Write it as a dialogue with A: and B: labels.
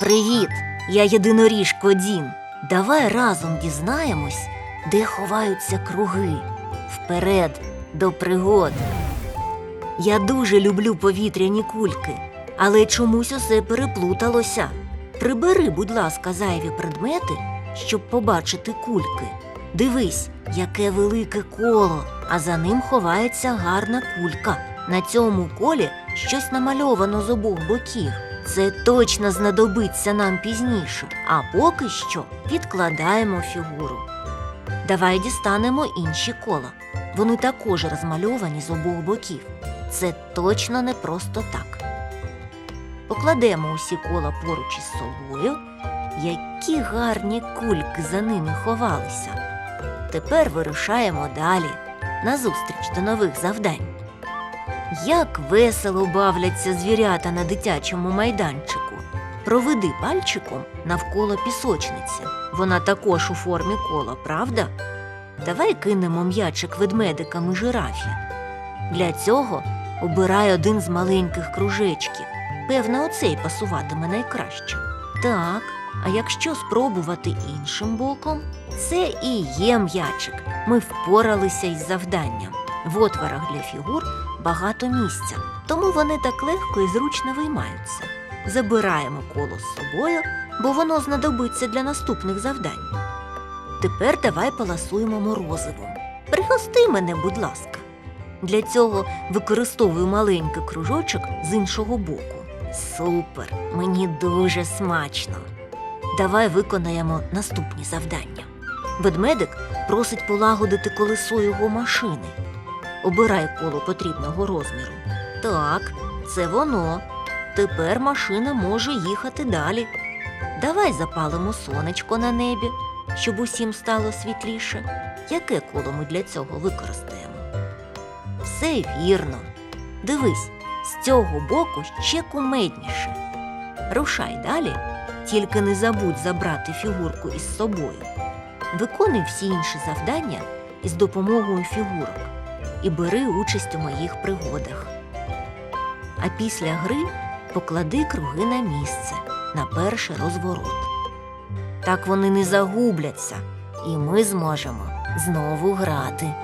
A: Привіт! Я єдиноріжко Дін. Давай разом дізнаємось, де ховаються круги. Вперед до пригод. Я дуже люблю повітряні кульки, але чомусь усе переплуталося. Прибери, будь ласка, зайві предмети, щоб побачити кульки. Дивись, яке велике коло, а за ним ховається гарна кулька. На цьому колі щось намальовано з обох боків. Це точно знадобиться нам пізніше, а поки що відкладаємо фігуру. Давай дістанемо інші кола. Вони також розмальовані з обох боків. Це точно не просто так. Покладемо усі кола поруч із собою. Які гарні кульки за ними ховалися. Тепер вирушаємо далі назустріч до нових завдань. Як весело бавляться звірята на дитячому майданчику. Проведи пальчиком навколо пісочниці. Вона також у формі кола, правда? Давай кинемо м'ячик ведмедикам і жирафі. Для цього обирай один з маленьких кружечків. Певно, оцей пасуватиме найкраще. Так, а якщо спробувати іншим боком, це і є м'ячик. Ми впоралися із завданням. В отворах для фігур багато місця, тому вони так легко і зручно виймаються. Забираємо коло з собою, бо воно знадобиться для наступних завдань. Тепер давай поласуємо морозивом. Пригости мене, будь ласка. Для цього використовую маленький кружочок з іншого боку. Супер! Мені дуже смачно. Давай виконаємо наступні завдання. Ведмедик просить полагодити колесо його машини. Обирай коло потрібного розміру. Так, це воно. Тепер машина може їхати далі. Давай запалимо сонечко на небі, щоб усім стало світліше. Яке коло ми для цього використаємо? Все вірно. Дивись, з цього боку ще кумедніше. Рушай далі, тільки не забудь забрати фігурку із собою. Виконуй всі інші завдання із допомогою фігурок і бери участь у моїх пригодах. А після гри поклади круги на місце, на перший розворот. Так вони не загубляться, і ми зможемо знову грати.